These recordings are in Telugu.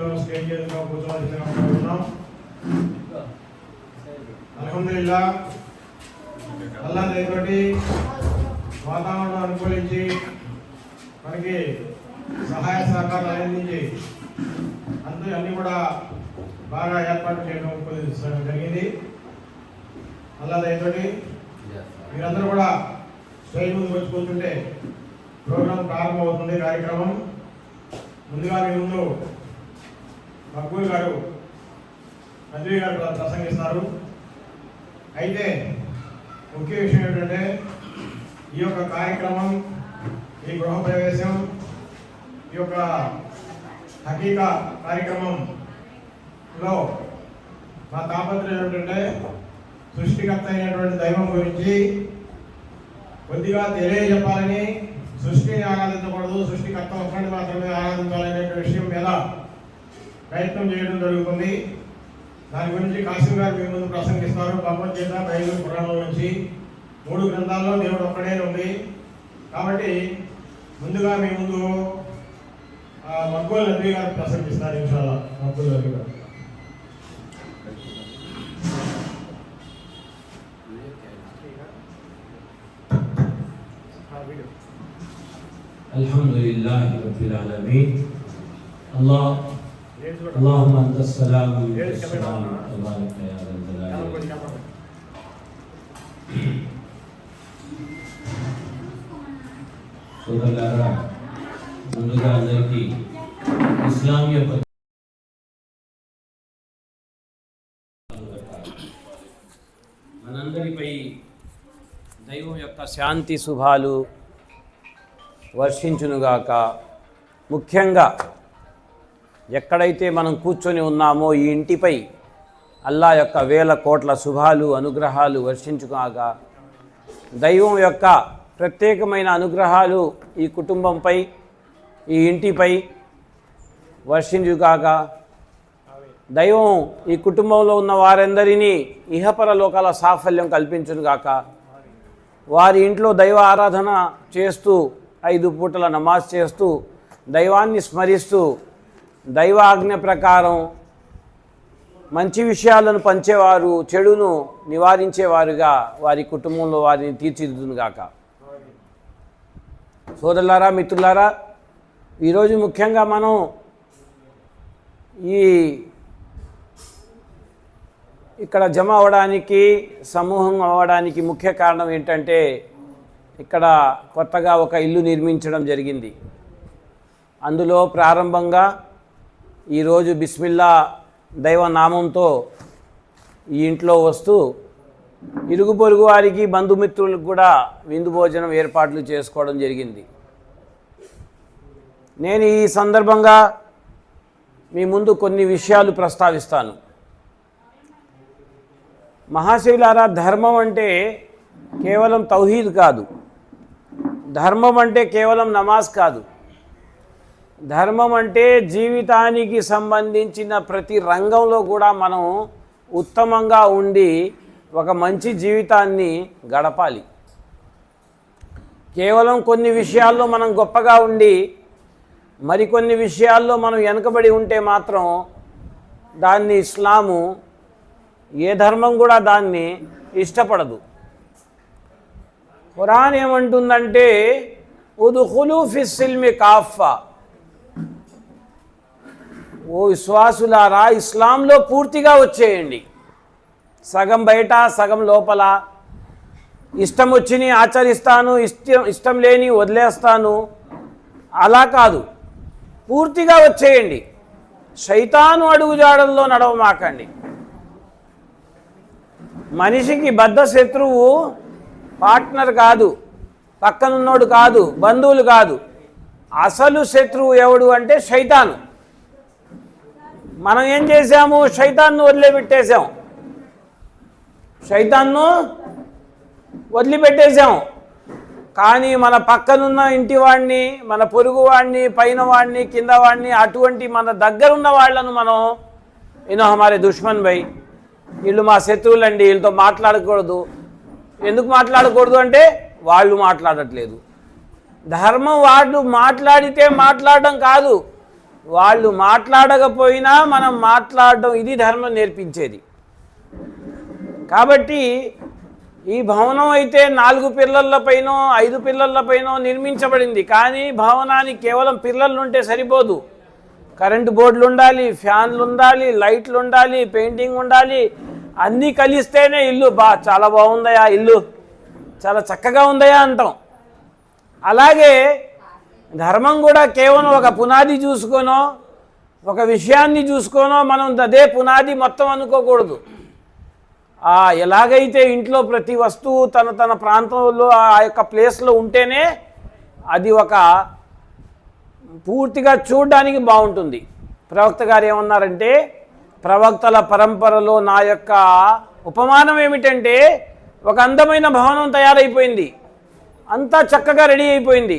కుర్చీల్లో స్టేజ్ ఎదురుగా కూర్చోవలసిన ఉన్నాం అల్హమ్దుల్లా అల్లా దయతోటి వాతావరణం అనుకూలించి మనకి సహాయ సహకారాలు అందించి అందరూ అన్నీ కూడా బాగా ఏర్పాటు చేయడం జరిగింది. అల్లా దయతోటి మీరందరూ కూడా స్టేజ్ ముందు వచ్చి కూర్చుంటే ప్రోగ్రాం ప్రారంభమవుతుంది కార్యక్రమం. ముందుగా మీ ముందు మక్బూల్ గారు మంత్రి గారు ప్రసంగిస్తారు. అయితే ముఖ్య విషయం ఏంటంటే ఈ యొక్క కార్యక్రమం ఈ గృహప్రవేశం ఈ యొక్క హకీకా కార్యక్రమంలో మా తాపత్రయం ఏంటంటే సృష్టికర్త అయినటువంటి దైవం గురించి కొద్దిగా తెలియజెప్పాలని సృష్టిని ఆరాధించకూడదు సృష్టికర్త ఒకటి మాత్రమే ఆరాధించాలనే విషయం మీద ప్రయత్నం చేయడం జరుగుతుంది దాని గురించి కాశీ గారు మీ ముందు ప్రసంగిస్తారు భగవద్గీత బైబిల్ పురాణం నుంచి మూడు గ్రంథాల్లో దేవుడు ఒక్కడే ఉంది కాబట్టి ముందుగా మీ ముందు ఆ, మక్బూల్ నబీ గారు ప్రసంగిస్తారు ఇన్షాల్లా మక్బూల్ నబీ గారు الحمد لله رب العالمين الله اللهم انت السلام ومنك السلام تبارك يا ذا الجلال والإكرام. సోదరులారా ముందుగా అందరికీ ఇస్లామీయ పద్ధ- మనందరిపై దైవం యొక్క శాంతి శుభాలు వర్షించునుగాక ముఖ్యంగా ఎక్కడైతే మనం కూర్చొని ఉన్నామో ఈ ఇంటిపై అల్లా యొక్క వేల కోట్ల శుభాలు అనుగ్రహాలు వర్షించుగాక దైవం యొక్క ప్రత్యేకమైన అనుగ్రహాలు ఈ కుటుంబంపై ఈ ఇంటిపై వర్షించుగాక దైవం ఈ కుటుంబంలో ఉన్న వారందరినీ ఇహపర లోకాల సాఫల్యం కల్పించునుగాక వారి ఇంట్లో దైవ ఆరాధన చేస్తూ ఐదు పూటల నమాజ్ చేస్తూ దైవాన్ని స్మరిస్తూ దైవాజ్ఞ ప్రకారం మంచి విషయాలను పంచేవారు చెడును నివారించేవారుగా వారి కుటుంబంలో వారిని తీర్చిదిద్దునుగాక సోదరులారా మిత్రులారా ఈరోజు ముఖ్యంగా మనం ఈ ఇక్కడ జమ అవ్వడానికి సమూహం అవ్వడానికి ముఖ్య కారణం ఏంటంటే ఇక్కడ కొత్తగా ఒక ఇల్లు నిర్మించడం జరిగింది. అందులో ప్రారంభంగా ఈరోజు బిస్మిల్లా దైవ నామంతో ఈ ఇంట్లో వస్తూ ఇరుగు పొరుగు వారికి బంధుమిత్రులకు కూడా విందు భోజనం ఏర్పాట్లు చేసుకోవడం జరిగింది. నేను ఈ సందర్భంగా మీ ముందు కొన్ని విషయాలు ప్రస్తావిస్తాను. మహాశివులారా ధర్మం అంటే కేవలం తౌహీద్ కాదు. ధర్మం అంటే కేవలం నమాజ్ కాదు. ధర్మం అంటే జీవితానికి సంబంధించిన ప్రతి రంగంలో కూడా మనం ఉత్తమంగా ఉండి ఒక మంచి జీవితాన్ని గడపాలి. కేవలం కొన్ని విషయాల్లో మనం గొప్పగా ఉండి మరికొన్ని విషయాల్లో మనం వెనుకబడి ఉంటే మాత్రం దాన్ని ఇస్లాము ఏ ధర్మం కూడా దాన్ని ఇష్టపడదు. ఖురాన్ ఏమంటుందంటే ఉదుహులు ఫిస్సిల్మి కాఫా ఓ విశ్వాసులారా ఇస్లాంలో పూర్తిగా వచ్చేయండి. సగం బయట సగం లోపల. ఇష్టం వచ్చిని ఆచరిస్తాను ఇష్టం ఇష్టం లేని వదిలేస్తాను. అలా కాదు. పూర్తిగా వచ్చేయండి. శైతాను అడుగుజాడల్లో నడవమాకండి. మనిషికి బద్ధ శత్రువు పార్ట్నర్ కాదు. పక్కనున్నోడు కాదు బంధువులు కాదు. అసలు శత్రువు ఎవడు అంటే శైతాను. మనం ఏం చేశాము? శైతాన్ను వదిలిపెట్టేశాం. శైతాన్ను వదిలిపెట్టేశాం. కానీ మన పక్కనున్న ఇంటి వాడిని మన పొరుగు వాడిని పైన వాడిని కింద వాడిని అటువంటి మన దగ్గరున్న వాళ్ళను మనం ఈయన హమారే దుష్మన్ భయ్ వీళ్ళు మా శత్రువులండి వీళ్ళతో మాట్లాడకూడదు. ఎందుకు మాట్లాడకూడదు అంటే వాళ్ళు మాట్లాడట్లేదు. ధర్మం వాళ్ళు మాట్లాడితే మాట్లాడడం కాదు. వాళ్ళు మాట్లాడకపోయినా మనం మాట్లాడడం ఇది ధర్మం నేర్పించేది. కాబట్టి ఈ భవనం అయితే నాలుగు పిల్లలపైనో ఐదు పిల్లలపైనో నిర్మించబడింది. కానీ భవనానికి కేవలం పిల్లలు ఉంటే సరిపోదు. కరెంటు బోర్డులు ఉండాలి ఫ్యాన్లు ఉండాలి లైట్లు ఉండాలి పెయింటింగ్ ఉండాలి. అన్నీ కలిస్తేనే ఇల్లు బా చాలా బాగుందయా ఇల్లు. చాలా చక్కగా ఉందయా అంటాం. అలాగే ధర్మం కూడా కేవలం ఒక పునాది చూసుకోనో ఒక విషయాన్ని చూసుకోనో మనం అదే పునాది మొత్తం అనుకోకూడదు. ఎలాగైతే ఇంట్లో ప్రతి వస్తువు తన తన ప్రాంతంలో ఆ యొక్క ప్లేస్లో ఉంటేనే అది ఒక పూర్తిగా చూడడానికి బాగుంటుంది. ప్రవక్త గారు ఏమన్నారంటే ప్రవక్తల పరంపరలో నా యొక్క ఉపమానం ఏమిటంటే ఒక అందమైన భవనం తయారైపోయింది. అంతా చక్కగా రెడీ అయిపోయింది.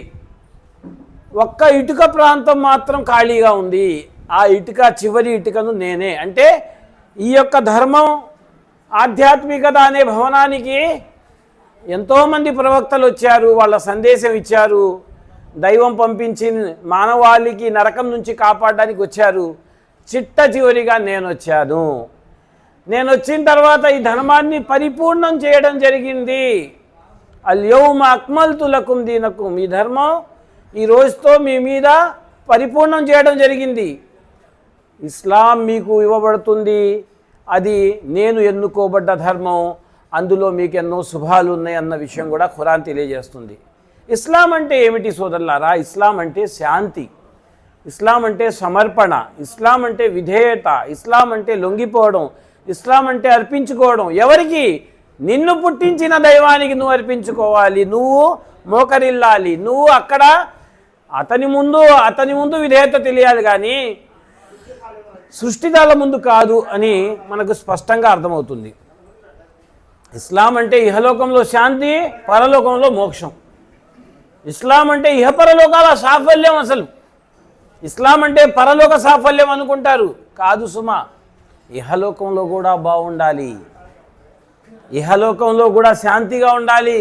ఒక్క ఇటుక ప్రాంతం మాత్రం ఖాళీగా ఉంది. ఆ ఇటుక చివరి ఇటుకను నేనే. అంటే ఈ యొక్క ధర్మం ఆధ్యాత్మికత అనే భవనానికి ఎంతోమంది ప్రవక్తలు వచ్చారు వాళ్ళ సందేశం ఇచ్చారు. దైవం పంపించి మానవాళికి నరకం నుంచి కాపాడడానికి వచ్చారు. చిట్ట చివరిగా నేను వచ్చాను. నేను వచ్చిన తర్వాత ఈ ధర్మాన్ని పరిపూర్ణం చేయడం జరిగింది. అల్యౌమ అక్మల్తు లకుం దీనకుం. ఈ ధర్మం ఈ రోజుతో మీ మీద పరిపూర్ణం చేయడం జరిగింది. ఇస్లాం మీకు ఇవ్వబడుతుంది. అది నేను ఎన్నుకోబడ్డ ధర్మం. అందులో మీకు ఎన్నో శుభాలు ఉన్నాయి అన్న విషయం కూడా ఖురాన్ తెలియజేస్తుంది. ఇస్లాం అంటే ఏమిటి సోదరులారా? ఇస్లాం అంటే శాంతి. ఇస్లాం అంటే సమర్పణ. ఇస్లాం అంటే విధేయత. ఇస్లాం అంటే లొంగిపోవడం. ఇస్లాం అంటే అర్పించుకోవడం. ఎవరికి? నిన్ను పుట్టించిన దైవానికి నువ్వు అర్పించుకోవాలి. నువ్వు మోకరిల్లాలి. నువ్వు అక్కడ అతని ముందు అతని ముందు విధేయత తెలియాలి కానీ సృష్టిదాల ముందు కాదు అని మనకు స్పష్టంగా అర్థమవుతుంది. ఇస్లాం అంటే ఇహలోకంలో శాంతి పరలోకంలో మోక్షం. ఇస్లాం అంటే ఇహపరలోకాల సాఫల్యం అసలు. ఇస్లాం అంటే పరలోక సాఫల్యం అనుకుంటారు. కాదు సుమా ఇహలోకంలో కూడా బాగుండాలి. ఇహలోకంలో కూడా శాంతిగా ఉండాలి.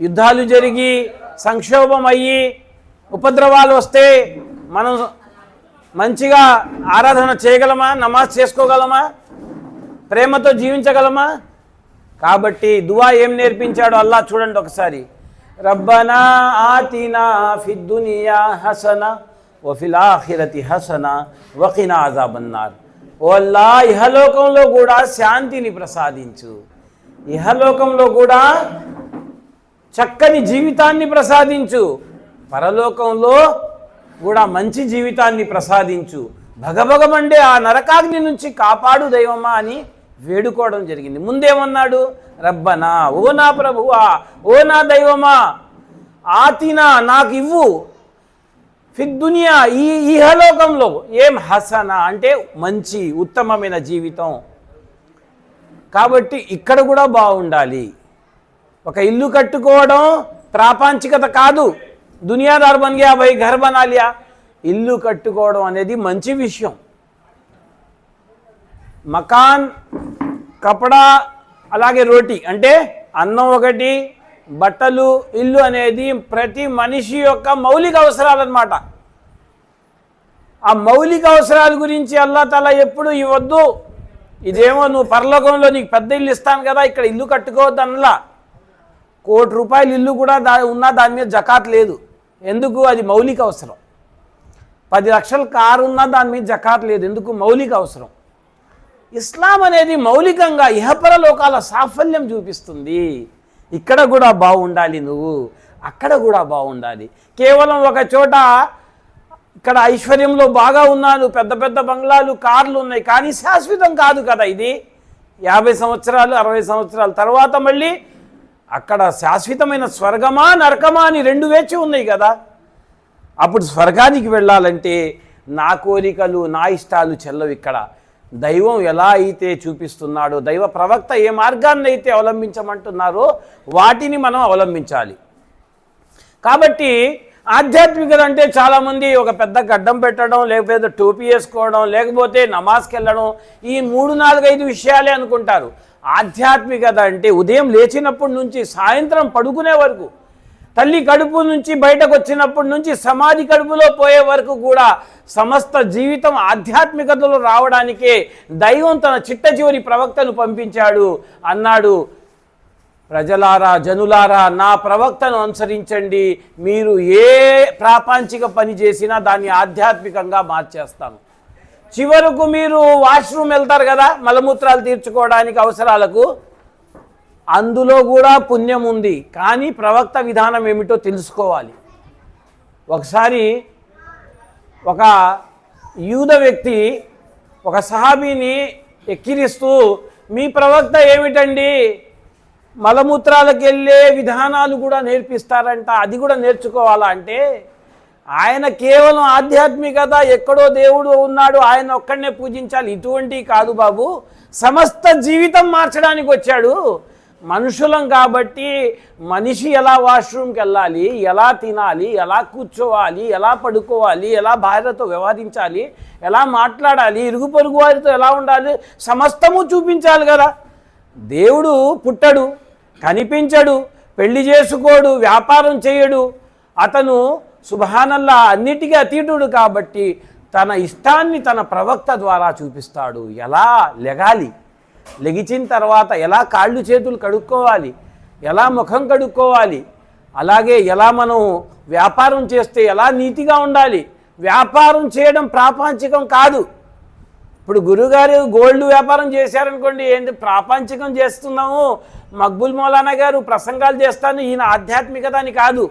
యుద్ధాలు జరిగి సంక్షోభం అయ్యి ఉపద్రవాలు వస్తే మనం మంచిగా ఆరాధన చేయగలమా? నమాజ్ చేసుకోగలమా? ప్రేమతో జీవించగలమా? కాబట్టి దువా ఏం నేర్పించాడో అల్లా చూడండి ఒకసారి. రబ్బనా ఆతినా ఫిద్దునియా హసన వఫిల్ హసన వకినా అజాబన్నార్. ఓ అల్లా ఇహలోకంలో కూడా శాంతిని ప్రసాదించు. ఇహలోకంలో కూడా చక్కని జీవితాన్ని ప్రసాదించు. పరలోకంలో కూడా మంచి జీవితాన్ని ప్రసాదించు. భగభగమండే ఆ నరకాగ్ని నుంచి కాపాడు దైవమా అని వేడుకోవడం జరిగింది. ముందేమన్నాడు? రబ్బనా ఓ నా ప్రభువా ఓ నా దైవమా ఆతినా నాకు ఇవ్వు ఫిద్దునియా ఈ ఇహలోకంలో ఏం హసన? అంటే మంచి ఉత్తమమైన జీవితం. కాబట్టి ఇక్కడ కూడా బాగుండాలి. ఒక ఇల్లు కట్టుకోవడం ప్రాపంచికత కాదు. దునియాదార్ బన్ గయా భయ్ ఘర్ బనాలియా ఇల్లు కట్టుకోవడం అనేది మంచి విషయం. మకాన్ కపడా అలాగే రోటీ అంటే అన్నం ఒకటి బట్టలు ఇల్లు అనేది ప్రతి మనిషి యొక్క మౌలిక అవసరాలన్నమాట. ఆ మౌలిక అవసరాల గురించి అల్లా తల ఎప్పుడు ఇవ్వద్దు. ఇదేమో నువ్వు పరలోకంలో నీకు పెద్ద ఇల్లు ఇస్తాను కదా ఇక్కడ ఇల్లు కట్టుకోవద్దు అనలా కోటి రూపాయలు ఇల్లు కూడా దా ఉన్నా దాని మీద జకాత్ లేదు. ఎందుకు అది మౌలిక అవసరం? పది లక్షల కారు ఉన్నా దాని మీద జకాత్ లేదు. ఎందుకు మౌలిక అవసరం? ఇస్లాం అనేది మౌలికంగా ఇహపర లోకాల సాఫల్యం చూపిస్తుంది. ఇక్కడ కూడా బాగుండాలి నువ్వు. అక్కడ కూడా బాగుండాలి. కేవలం ఒక చోట ఇక్కడ ఐశ్వర్యంలో బాగా ఉన్నాను. పెద్ద పెద్ద బంగ్లాలు కార్లు ఉన్నాయి. కానీ శాశ్వతం కాదు కదా ఇది. యాభై సంవత్సరాలు అరవై సంవత్సరాల తర్వాత మళ్ళీ అక్కడ శాశ్వతమైన స్వర్గమా నరకమా అని రెండు వేచి ఉన్నాయి కదా. అప్పుడు స్వర్గానికి వెళ్ళాలంటే నా కోరికలు నా ఇష్టాలు చెల్లవు ఇక్కడ. దైవం ఎలా అయితే చూపిస్తున్నాడో దైవ ప్రవక్త ఏ మార్గాన్ని అయితే అవలంబించమంటున్నారో వాటిని మనం అవలంబించాలి. కాబట్టి ఆధ్యాత్మికత అంటే చాలామంది ఒక పెద్ద గడ్డం పెట్టడం లేకపోతే టోపీ వేసుకోవడం లేకపోతే నమాజ్కి వెళ్ళడం ఈ మూడు నాలుగు ఐదు విషయాలే అనుకుంటారు. ఆధ్యాత్మికత అంటే ఉదయం లేచినప్పటి నుంచి సాయంత్రం పడుకునే వరకు తల్లి కడుపు నుంచి బయటకు వచ్చినప్పటి నుంచి సమాధి కడుపులో పోయే వరకు కూడా సమస్త జీవితం ఆధ్యాత్మికతలో రావడానికే దైవం తన చిట్ట చివరి ప్రవక్తను పంపించాడు. అన్నాడు ప్రజలారా జనులారా నా ప్రవక్తను అనుసరించండి. మీరు ఏ ప్రాపంచిక పని చేసినా దాన్ని ఆధ్యాత్మికంగా మార్చేస్తాను. చివరకు మీరు వాష్రూమ్ వెళ్తారు కదా మలమూత్రాలు తీర్చుకోవడానికి అవసరాలకు అందులో కూడా పుణ్యం ఉంది. కానీ ప్రవక్త విధానం ఏమిటో తెలుసుకోవాలి. ఒకసారి ఒక యూద వ్యక్తి ఒక సహాబీని ఎక్కిరిస్తూ మీ ప్రవక్త ఏమిటండి? మలమూత్రాలకు వెళ్ళే విధానాలు కూడా నేర్పిస్తారంట అది కూడా నేర్చుకోవాలా? అంటే ఆయన కేవలం ఆధ్యాత్మికత ఎక్కడో దేవుడు ఉన్నాడు ఆయన ఒక్కడనే పూజించాలి. ఇటువంటి కాదు బాబు. సమస్త జీవితం మార్చడానికి వచ్చాడు. మనుషులం కాబట్టి మనిషి ఎలా వాష్రూమ్కి వెళ్ళాలి ఎలా తినాలి ఎలా కూర్చోవాలి ఎలా పడుకోవాలి ఎలా భార్యతో వ్యవహరించాలి ఎలా మాట్లాడాలి ఇరుగు పొరుగు వారితో ఎలా ఉండాలి సమస్తము చూపించాలి కదా. దేవుడు పుట్టడు కనిపించడు పెళ్ళి చేసుకోడు వ్యాపారం చేయడు. అతను సుభానల్లా అన్నిటికీ అతీతుడు కాబట్టి తన ఇష్టాన్ని తన ప్రవక్త ద్వారా చూపిస్తాడు. ఎలా? లెగాలి. లెగిచిన తర్వాత ఎలా కాళ్ళు చేతులు కడుక్కోవాలి? ఎలా ముఖం కడుక్కోవాలి? అలాగే ఎలా మనం వ్యాపారం చేస్తే ఎలా నీతిగా ఉండాలి? వ్యాపారం చేయడం ప్రాపంచికం కాదు. ఇప్పుడు గురుగారు గోల్డ్ వ్యాపారం చేశారనుకోండి ఏంటి ప్రాపంచికం చేస్తున్నాము? మక్బుల్ మౌలానా గారు ప్రసంగాలు చేస్తాను ఈయన ఆధ్యాత్మికత అని కాదు.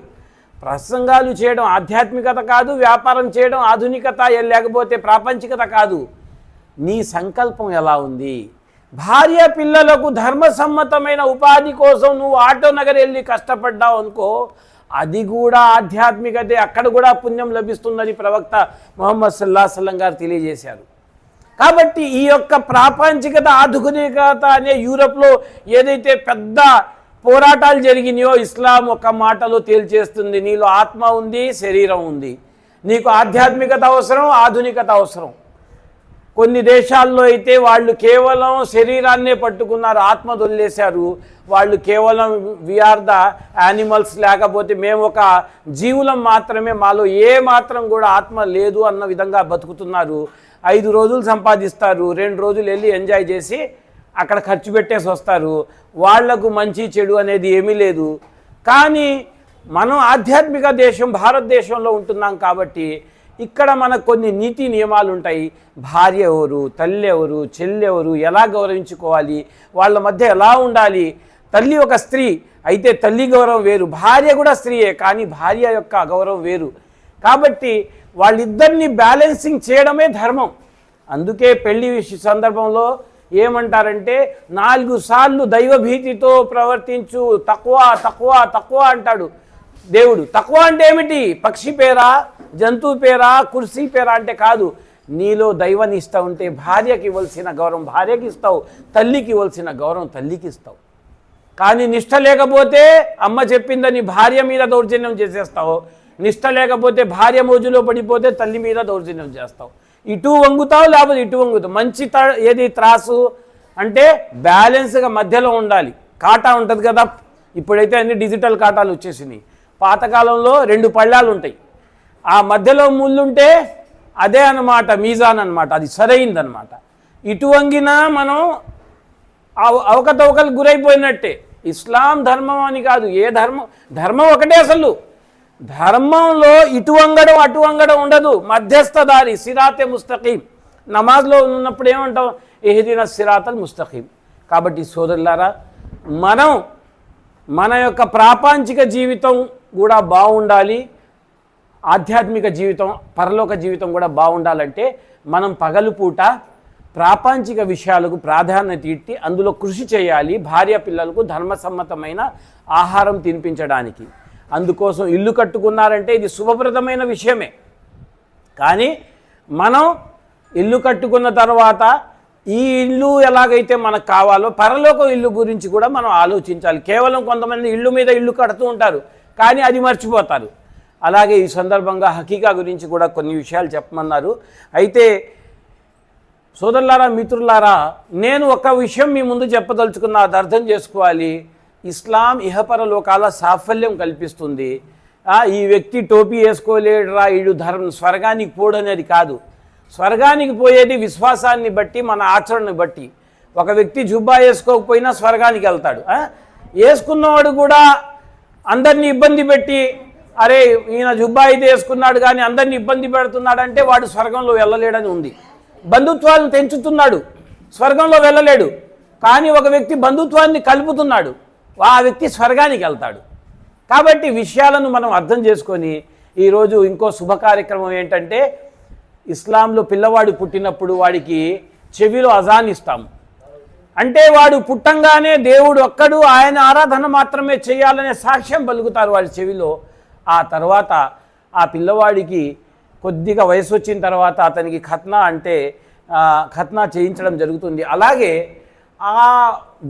ప్రసంగాలు చేయడం ఆధ్యాత్మికత కాదు వ్యాపారం చేయడం ఆధునికత లేకపోతే ప్రాపంచికత కాదు. నీ సంకల్పం ఎలా ఉంది? భార్య పిల్లలకు ధర్మసమ్మతమైన ఉపాధి కోసం నువ్వు ఆటో నగర్ వెళ్ళి కష్టపడ్డావు అనుకో అది కూడా ఆధ్యాత్మికతే. అక్కడ కూడా పుణ్యం లభిస్తుందని ప్రవక్త మొహమ్మద్ సల్లా సల్లం గారు తెలియజేశారు. కాబట్టి ఈ యొక్క ప్రాపంచికత ఆధునికత అనే యూరప్లో ఏదైతే పెద్ద పోరాటాలు జరిగినాయో ఇస్లాం ఒక మాటలో తేల్చేస్తుంది. నీలో ఆత్మ ఉంది శరీరం ఉంది. నీకు ఆధ్యాత్మికత అవసరం ఆధునికత అవసరం. కొన్ని దేశాల్లో అయితే వాళ్ళు కేవలం శరీరాన్నే పట్టుకున్నారు ఆత్మ వదిలేశారు వాళ్ళు కేవలం వీఆర్ ద యానిమల్స్ లేకపోతే మేము ఒక జీవులం మాత్రమే మాలో ఏ మాత్రం కూడా ఆత్మ లేదు అన్న విధంగా బతుకుతున్నారు. ఐదు రోజులు సంపాదిస్తారు రెండు రోజులు వెళ్ళి ఎంజాయ్ చేసి అక్కడ ఖర్చు పెట్టేసి వస్తారు. వాళ్ళకు మంచి చెడు అనేది ఏమీ లేదు. కానీ మనం ఆధ్యాత్మిక దేశం భారతదేశంలో ఉంటున్నాం కాబట్టి ఇక్కడ మనకు కొన్ని నీతి నియమాలు ఉంటాయి. భార్య ఎవరు తల్లి ఎవరు చెల్లి ఎవరు ఎలా గౌరవించుకోవాలి వాళ్ళ మధ్య ఎలా ఉండాలి? తల్లి ఒక స్త్రీ అయితే తల్లి గౌరవం వేరు భార్య కూడా స్త్రీయే కానీ భార్య యొక్క గౌరవం వేరు. కాబట్టి వాళ్ళిద్దరిని బ్యాలెన్సింగ్ చేయడమే ధర్మం. అందుకే పెళ్ళి సందర్భంలో ఏమంటారంటే నాలుగు సార్లు దైవభీతితో ప్రవర్తించు తక్కువ తక్కువ తక్కువ అంటాడు దేవుడు. తక్కువ అంటే ఏమిటి? పక్షి పేరా జంతువు పేరా కుర్సీ పేరా అంటే కాదు. నీలో దైవనిష్ట ఉంటే భార్యకి ఇవ్వాల్సిన గౌరవం భార్యకి ఇస్తావు తల్లికి ఇవ్వాల్సిన గౌరవం తల్లికి ఇస్తావు. కానీ నిష్ట లేకపోతే అమ్మ చెప్పిందని భార్య మీద దౌర్జన్యం చేసేస్తావు. నిష్ట లేకపోతే భార్య మోజులో పడిపోతే తల్లి మీద దౌర్జన్యం చేస్తావు. ఇటు వంగుతావు లేకపోతే ఇటు వంగుతావు. మంచి త ఏది త్రాసు అంటే బ్యాలెన్స్గా మధ్యలో ఉండాలి. కాటా ఉంటుంది కదా. ఇప్పుడైతే అన్ని డిజిటల్ కాటాలు వచ్చేసినాయి. పాతకాలంలో రెండు పళ్ళాలు ఉంటాయి. ఆ మధ్యలో ముళ్ళుంటే అదే అన్నమాట మీజాన్ అనమాట అది సరైందనమాట ఇటు వంగినా మనం అవ- అవకతవకలు గురైపోయినట్టే. ఇస్లాం ధర్మం అని కాదు. ఏ ధర్మం ధర్మం ఒకటే అసలు. ధర్మంలో ఇటు వంగడం అటు వంగడం ఉండదు. మధ్యస్థ దారి సిరాతే ముస్తకీం. నమాజ్లో ఉన్నప్పుడు ఏమంటాం? ఎహదిన సిరాతల్ ముస్తకీం. కాబట్టి సోదరులారా మనం మన యొక్క ప్రాపంచిక జీవితం కూడా బాగుండాలి. ఆధ్యాత్మిక జీవితం పరలోక జీవితం కూడా బాగుండాలంటే మనం పగలుపూట ప్రాపంచిక విషయాలకు ప్రాధాన్యత ఇట్టి అందులో కృషి చేయాలి. భార్య పిల్లలకు ధర్మసమ్మతమైన ఆహారం తినిపించడానికి. అందుకోసం ఇల్లు కట్టుకున్నారంటే ఇది శుభప్రదమైన విషయమే. కానీ మనం ఇల్లు కట్టుకున్న తర్వాత ఈ ఇల్లు ఎలాగైతే మనకు కావాలో పరలోక ఇల్లు గురించి కూడా మనం ఆలోచించాలి. కేవలం కొంతమంది ఇల్లు మీద ఇల్లు కడుతూ ఉంటారు కానీ అది మర్చిపోతారు. అలాగే ఈ సందర్భంగా హకీకా గురించి కూడా కొన్ని విషయాలు చెప్పమన్నారు. అయితే సోదరులారా మిత్రులారా నేను ఒక విషయం మీ ముందు చెప్పదలుచుకున్నా అది అర్థం చేసుకోవాలి. ఇస్లాం ఇహపర లోకాల సాఫల్యం కల్పిస్తుంది. ఈ వ్యక్తి టోపీ వేసుకోలేడురా ఈడు ధర్మం స్వర్గానికి పోడనేది కాదు. స్వర్గానికి పోయేది విశ్వాసాన్ని బట్టి మన ఆచరణని బట్టి. ఒక వ్యక్తి జుబ్బా వేసుకోకపోయినా స్వర్గానికి వెళ్తాడు. వేసుకున్నవాడు కూడా అందరినీ ఇబ్బంది పెట్టి అరే ఈయన జుబ్బా అయితే వేసుకున్నాడు కానీ అందరినీ ఇబ్బంది పెడుతున్నాడంటే వాడు స్వర్గంలో వెళ్ళలేడని ఉంది. బంధుత్వాలను తెంచుతున్నాడు. స్వర్గంలో వెళ్ళలేడు. కానీ ఒక వ్యక్తి బంధుత్వాన్ని కలుపుతున్నాడు. ఆ వ్యక్తి స్వర్గానికి వెళ్తాడు. కాబట్టి విషయాలను మనం అర్థం చేసుకొని ఈరోజు ఇంకో శుభ కార్యక్రమం ఏంటంటే ఇస్లాంలో పిల్లవాడు పుట్టినప్పుడు వాడికి చెవిలో అజాన్ ఇస్తాము. అంటే వాడు పుట్టంగానే దేవుడు ఒక్కడు ఆయన ఆరాధన మాత్రమే చేయాలనే సాక్ష్యం పలుకుతారు వాడి చెవిలో. ఆ తర్వాత ఆ పిల్లవాడికి కొద్దిగా వయసు వచ్చిన తర్వాత అతనికి ఖత్నా అంటే ఖత్నా చేయించడం జరుగుతుంది. అలాగే ఆ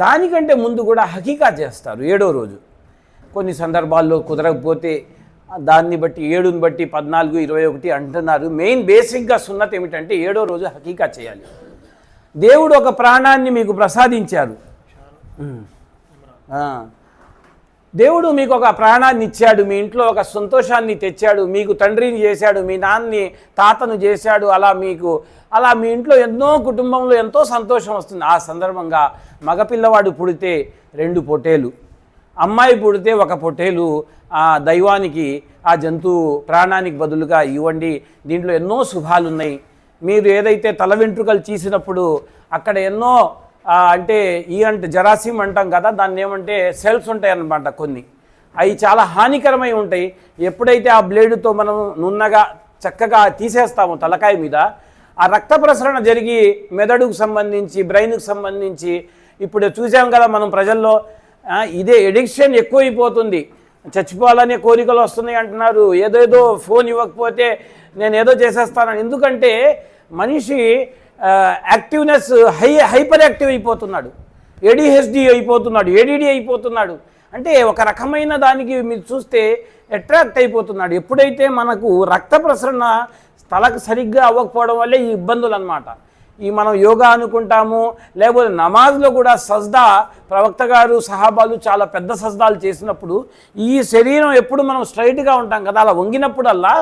దానికంటే ముందు కూడా హకీకా చేస్తారు ఏడో రోజు. కొన్ని సందర్భాల్లో కుదరకపోతే దాన్ని బట్టి ఏడుని బట్టి పద్నాలుగు ఇరవై ఒకటి అంటున్నారు. మెయిన్ బేసిక్గా సున్నత ఏమిటంటే ఏడో రోజు హకీకా చేయాలి. దేవుడు ఒక ప్రాణాన్ని మీకు ప్రసాదించారు. దేవుడు మీకు ఒక ప్రాణాన్ని ఇచ్చాడు మీ ఇంట్లో ఒక సంతోషాన్ని తెచ్చాడు మీకు తండ్రిని చేశాడు మీ నాన్నని తాతను చేశాడు అలా మీకు అలా మీ ఇంట్లో ఎన్నో కుటుంబంలో ఎంతో సంతోషం వస్తుంది. ఆ సందర్భంగా మగపిల్లవాడు పుడితే రెండు పొటేలు అమ్మాయి పుడితే ఒక పొటేలు ఆ దైవానికి ఆ జంతువు ప్రాణానికి బదులుగా ఇవ్వండి. దీంట్లో ఎన్నో శుభాలున్నాయి. మీరు ఏదైతే తల వెంట్రుకలు చీసినప్పుడు అక్కడ ఎన్నో అంటే ఈ అంటే జరాసీమ్ అంటాం కదా దాన్ని ఏమంటే సెల్స్ ఉంటాయి అన్నమాట కొన్ని. అవి చాలా హానికరమై ఉంటాయి. ఎప్పుడైతే ఆ బ్లేడుతో మనం నున్నగా చక్కగా తీసేస్తామో తలకాయ మీద ఆ రక్త ప్రసరణ జరిగి మెదడుకు సంబంధించి బ్రెయిన్కు సంబంధించి ఇప్పుడు చూసాం కదా మనం ప్రజల్లో ఇదే ఎడిక్షన్ ఎక్కువైపోతుంది. చచ్చిపోవాలనే కోరికలు వస్తున్నాయి అంటున్నారు. ఏదేదో ఫోన్ ఇవ్వకపోతే నేను ఏదో చేసేస్తాను ఎందుకంటే మనిషి యాక్టివ్నెస్ హై హైపర్ యాక్టివ్ అయిపోతున్నాడు. ఏడిహెచ్డి అయిపోతున్నాడు ఏడిడి అయిపోతున్నాడు. అంటే ఒక రకమైన దానికి మీరు చూస్తే అట్రాక్ట్ అయిపోతున్నాడు. ఎప్పుడైతే మనకు రక్త ప్రసరణ తలకు సరిగ్గా అవ్వకపోవడం వల్లే ఈ ఇబ్బందులు అన్నమాట ఈ మనం యోగా అనుకుంటాము లేకపోతే నమాజ్లో కూడా సజ్దా ప్రవక్త గారు సహాబాలు చాలా పెద్ద సజ్దాలు చేసినప్పుడు ఈ శరీరం ఎప్పుడు మనం స్ట్రైట్గా ఉంటాం కదా అలా వంగినప్పుడల్లా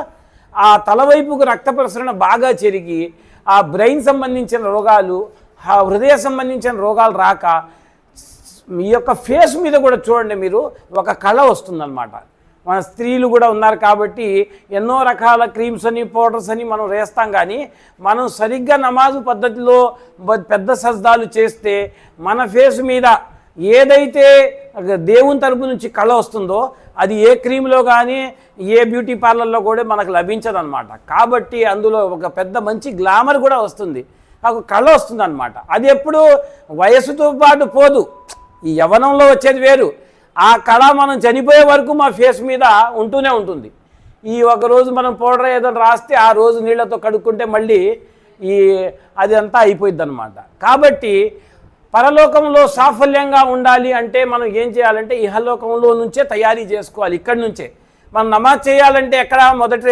ఆ తలవైపుకు రక్త ప్రసరణ బాగా చెరిగి ఆ బ్రెయిన్ సంబంధించిన రోగాలు ఆ హృదయ సంబంధించిన రోగాలు రాక మీ యొక్క ఫేస్ మీద కూడా చూడండి మీరు ఒక కళ వస్తుందన్నమాట. మన స్త్రీలు కూడా ఉన్నారు కాబట్టి ఎన్నో రకాల క్రీమ్స్ అని పౌడర్స్ అని మనం వేస్తాం కానీ మనం సరిగ్గా నమాజు పద్ధతిలో పెద్ద సజ్దాలు చేస్తే మన ఫేస్ మీద ఏదైతే దేవుని తరపు నుంచి కళ వస్తుందో అది ఏ క్రీమ్లో కానీ ఏ బ్యూటీ పార్లర్లో కూడా మనకు లభించదనమాట కాబట్టి అందులో ఒక పెద్ద మంచి గ్లామర్ కూడా వస్తుంది. ఒక కళ వస్తుంది అనమాట అది ఎప్పుడు వయసుతో పాటు పోదు. ఈ యవనంలో వచ్చేది వేరు. ఆ కళ మనం చనిపోయే వరకు మా ఫేస్ మీద ఉంటూనే ఉంటుంది. ఈ ఒక రోజు మనం పౌడర్ ఏదో రాస్తే ఆ రోజు నీళ్ళతో కడుక్కుంటే మళ్ళీ ఈ అదంతా అంతా అయిపోయింది అనమాట కాబట్టి పరలోకంలో సాఫల్యంగా ఉండాలి అంటే మనం ఏం చేయాలంటే ఇహలోకంలో నుంచే తయారీ చేసుకోవాలి ఇక్కడి నుంచే. మనం నమాజ్ చేయాలంటే ఎక్కడ మొదటి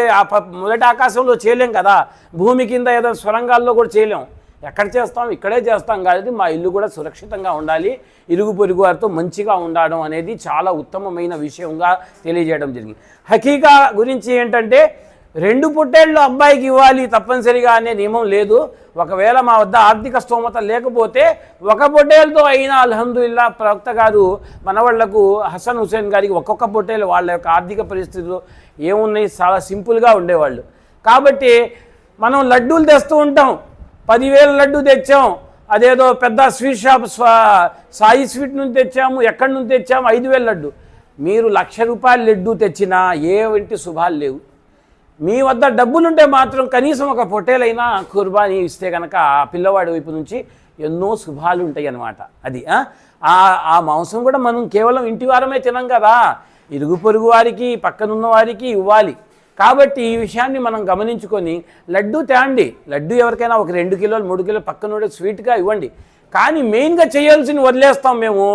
మొదటి ఆకాశంలో చేయలేం కదా. భూమి కింద ఏదో స్వరంగాల్లో కూడా చేయలేం. ఎక్కడ చేస్తాం? ఇక్కడే చేస్తాం. కాబట్టి మా ఇల్లు కూడా సురక్షితంగా ఉండాలి. ఇరుగు పొరుగు వారితో మంచిగా ఉండడం అనేది చాలా ఉత్తమమైన విషయంగా తెలియజేయడం జరిగింది. హకీకా గురించి ఏంటంటే రెండు పుట్టేళ్ళు అబ్బాయికి ఇవ్వాలి తప్పనిసరిగా అనే నియమం లేదు. ఒకవేళ మా వద్ద ఆర్థిక స్తోమత లేకపోతే ఒక పొట్టేలతో అయినా అల్హందుల్లా ప్రవక్త గారు మనవాళ్ళకు హసన్ హుసేన్ గారికి ఒక్కొక్క పొట్టేలు వాళ్ళ యొక్క ఆర్థిక పరిస్థితులు ఏమున్నాయి? చాలా సింపుల్గా ఉండేవాళ్ళు. కాబట్టి మనం లడ్డూలు తెస్తూ ఉంటాం. పదివేల లడ్డు తెచ్చాం. అదేదో పెద్ద స్వీట్ షాప్ స్వా సాయి స్వీట్ నుంచి తెచ్చాము. ఎక్కడి నుంచి తెచ్చాము? ఐదు వేల లడ్డు. మీరు లక్ష రూపాయల లడ్డు తెచ్చినా ఏ వంటి శుభాలు లేవు. మీ వద్ద డబ్బులుంటే మాత్రం కనీసం ఒక పొట్టేలైనా కుర్బానీ ఇస్తే కనుక ఆ పిల్లవాడి వైపు నుంచి ఎన్నో శుభాలు ఉంటాయి అన్నమాట అది ఆ? మాంసం కూడా మనం కేవలం ఇంటి వారమే తినం కదా. ఇరుగు పొరుగు వారికి పక్కనున్న వారికి ఇవ్వాలి. కాబట్టి ఈ విషయాన్ని మనం గమనించుకొని లడ్డు తేండి. లడ్డు ఎవరికైనా ఒక రెండు కిలోలు మూడు కిలోలు పక్కన స్వీట్గా ఇవ్వండి. కానీ మెయిన్గా చేయాల్సిన వదిలేస్తాం మేము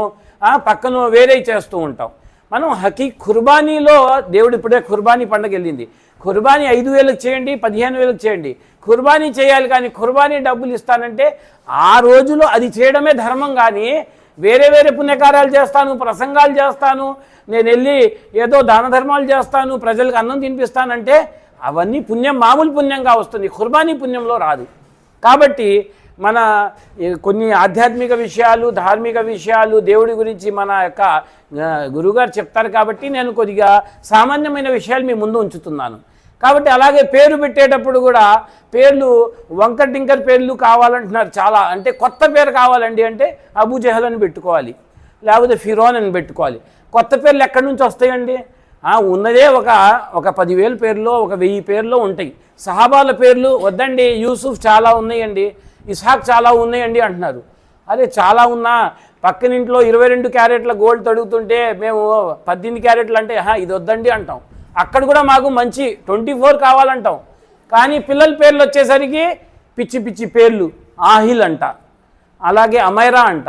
పక్కన వేరే చేస్తూ ఉంటాం. మనం హకీ కుర్బానీలో దేవుడు ఇప్పుడే కుర్బానీ పండగ వెళ్ళింది. కుర్బానీ ఐదు వేలకు చేయండి పదిహేను వేలకు చేయండి. కుర్బానీ చేయాలి కానీ కుర్బానీ డబ్బులు ఇస్తానంటే ఆ రోజులో అది చేయడమే ధర్మం కానీ వేరే వేరే పుణ్యకార్యాలు చేస్తాను ప్రసంగాలు చేస్తాను నేను వెళ్ళి ఏదో దాన ధర్మాలు చేస్తాను ప్రజలకు అన్నం తినిపిస్తానంటే అవన్నీ పుణ్యం మామూలు పుణ్యంగా వస్తుంది. కుర్బానీ పుణ్యంలో రాదు. కాబట్టి మన కొన్ని ఆధ్యాత్మిక విషయాలు ధార్మిక విషయాలు దేవుడి గురించి మన యొక్క గురువుగారు గురుగారు చెప్తారు కాబట్టి నేను కొద్దిగా సామాన్యమైన విషయాలు మీ ముందు ఉంచుతున్నాను. కాబట్టి అలాగే పేరు పెట్టేటప్పుడు కూడా పేర్లు వంకటింకర్ పేర్లు కావాలంటున్నారు చాలా. అంటే కొత్త పేరు కావాలండి అంటే అబూ జహల్ అని పెట్టుకోవాలి. లేకపోతే ఫిరోన్ అని పెట్టుకోవాలి. కొత్త పేర్లు ఎక్కడి నుంచి వస్తాయండి? ఉన్నదే ఒక ఒక పదివేల పేర్లో ఒక వెయ్యి పేర్లో ఉంటాయి. సహాబాల పేర్లు వద్దండి యూసుఫ్ చాలా ఉన్నాయండి ఇస్హాక్ చాలా ఉన్నాయండి అంటున్నారు. అరే చాలా ఉన్నా. పక్కనింట్లో ఇరవై రెండు క్యారెట్ల గోల్డ్ తడుగుతుంటే మేము పద్దెనిమిది క్యారెట్లు అంటే ఇది వద్దండి అంటాం. అక్కడ కూడా మాకు మంచి ట్వంటీ ఫోర్ కావాలంటాం. కానీ పిల్లల పేర్లు వచ్చేసరికి పిచ్చి పిచ్చి పేర్లు. ఆహిల్ అంట. అలాగే అమైరా అంట.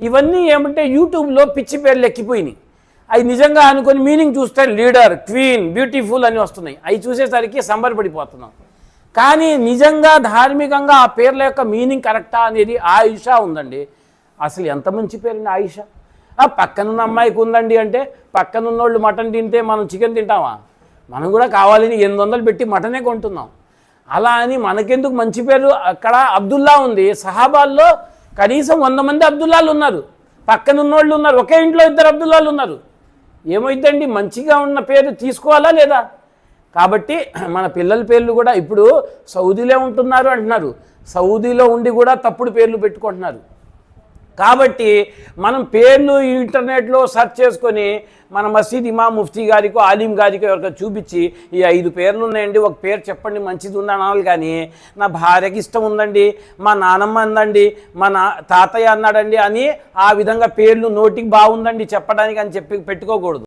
ఇవన్నీ ఏమంటే యూట్యూబ్లో పిచ్చి పేర్లు ఎక్కిపోయినాయి. అవి నిజంగా అనుకొని మీనింగ్ చూస్తే లీడర్ క్వీన్ బ్యూటిఫుల్ అని వస్తున్నాయి. అవి చూసేసరికి సంబరపడిపోతున్నాం కానీ నిజంగా ధార్మికంగా ఆ పేర్ల యొక్క మీనింగ్ కరెక్టా అనేది ఆయుష ఉందండి. అసలు ఎంత మంచి పేరండి ఆయుష? పక్కనున్న అమ్మాయికి ఉందండి అంటే పక్కనున్న వాళ్ళు మటన్ తింటే మనం చికెన్ తింటామా? మనం కూడా కావాలని ఎనిమిది వందలు పెట్టి మటనే కొంటున్నాం. అలా అని మనకెందుకు మంచి పేరు? అక్కడ అబ్దుల్లా ఉంది. సహాబాల్లో కనీసం వంద మంది అబ్దుల్లాలు ఉన్నారు. పక్కన ఉన్నోళ్ళు ఉన్నారు. ఒకే ఇంట్లో ఇద్దరు అబ్దుల్లాలు ఉన్నారు. ఏమైందండి మంచిగా ఉన్న పేరు తీసుకోవాలా లేదా? కాబట్టి మన పిల్లల పేర్లు కూడా ఇప్పుడు సౌదీలో ఉంటున్నారు అంటున్నారు. సౌదీలో ఉండి కూడా తప్పుడు పేర్లు పెట్టుకుంటున్నారు. కాబట్టి మనం పేర్లు ఇంటర్నెట్లో సెర్చ్ చేసుకొని మన మసీద్ ఇమా ముఫ్తీ గారికో ఆలిం గారికో ఎవరికో చూపించి ఈ ఐదు పేర్లు ఉన్నాయండి ఒక పేరు చెప్పండి మంచిది ఉంది అనాలి కానీ నా భార్యకి ఇష్టం ఉందండి మా నానమ్మ అందండి మా నా తాతయ్య అన్నాడండి అని ఆ విధంగా పేర్లు నోటికి బాగుందండి చెప్పడానికి అని చెప్పి పెట్టుకోకూడదు.